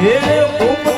Eu vou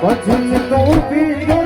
પછી તો પીડો